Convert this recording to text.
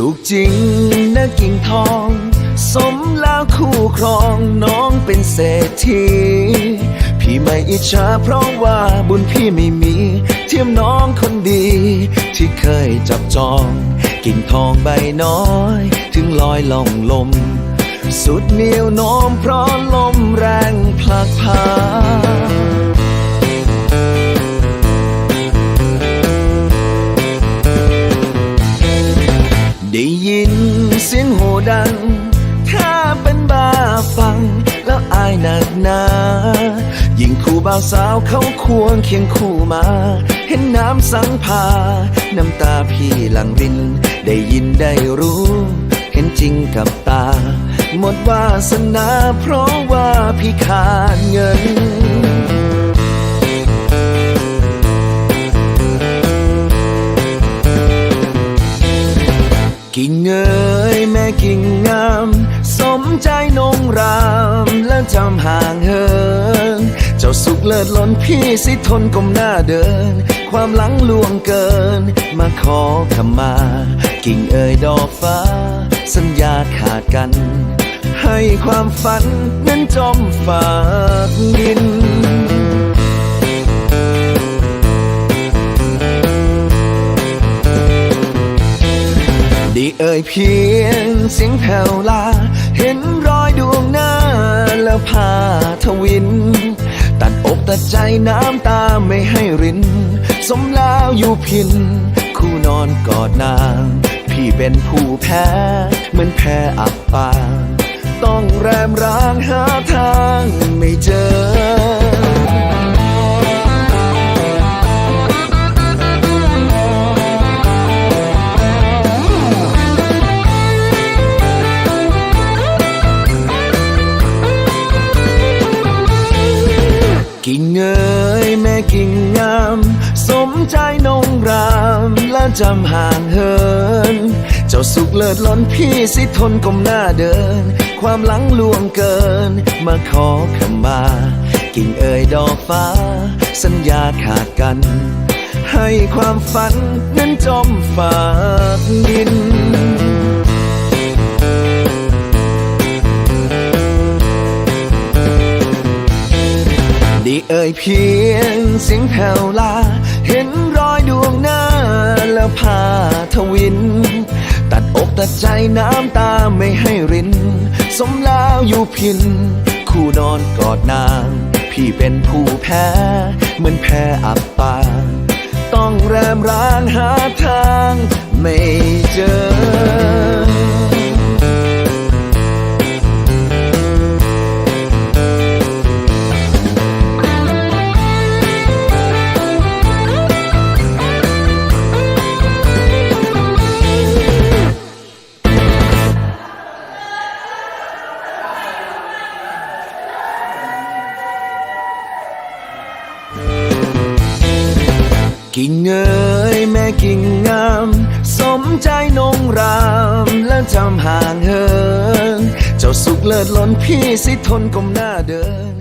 สุขจริงนะกิ่งทอง สมแล้วคู่ครองน้องเป็นเศรษฐีพี่ไม่อิจฉาเพราะว่าบุญพี่ไม่มี เทียมน้องคนดี ที่เคยจับจอง กิ่งทองใบน้อย ถึงลอยล่องลม สุดเหนียวโน้มเพราะลมแรงผลักพา แล้วอายหนักหนายิ่งคู่บ่าวสาวเขาควงเคียงคู่มา เห็นน้ำสังพา น้ำตาพี่หลังริน ได้ยินได้รู้ เห็นจริงกับตา หมดวาสนาเพราะว่าพี่ขาดเงินกิ่งเอยแม่กิ่งงา ใจนงรามและจำห่างเหิน เจ้าสุขเลิศล้นพี่สิทนก้มหน้าเดิน ความหลังลวงเกิน มาขอขมา กิ่งเอ่ยดอกฟ้า สัญญาขาดกัน ให้ความฝันนั้นจมฝากดิน เพียงเสียงแผ่วลา เห็นรอยดวงหน้าแล้วพาทวิน ตัดอกตัดใจน้ำตาไม่ให้ริน สมแล้วอยู่พิน คู่นอนกอดนาง พี่เป็นผู้แพ้ เหมือนแพ้อับปาง ต้องแรมร้างหาทางไม่เจอ กิ่งเอยแม่กิ่งงาม สมใจนงรามและจำห่างเหิน เจ้าสุขเลิศล้นพี่สิทนก้มหน้าเดิน ความหลังลวงเกิน มาขอขมา กิ่งเอยดอกฟ้า สัญญาขาดกัน ให้ความฝันนั้นจมฝากดิน เอ่ยเพียงเสียงแผ่วลา เห็นรอยดวงหน้าแล้วพาทวิน ตัดอกตัดใจน้ำตาไม่ให้ริน สมแล้วอยู่พิน คู่นอนกอดนาง พี่เป็นผู้แพ้ เหมือนแพ้อับปางต้องแรมร้างหา กิ่งเอยแม่กิ่งงาม สมใจนงรามและจำห่างเหิน เจ้าสุขเลิศล้นพี่สิทนก้มหน้าเดิน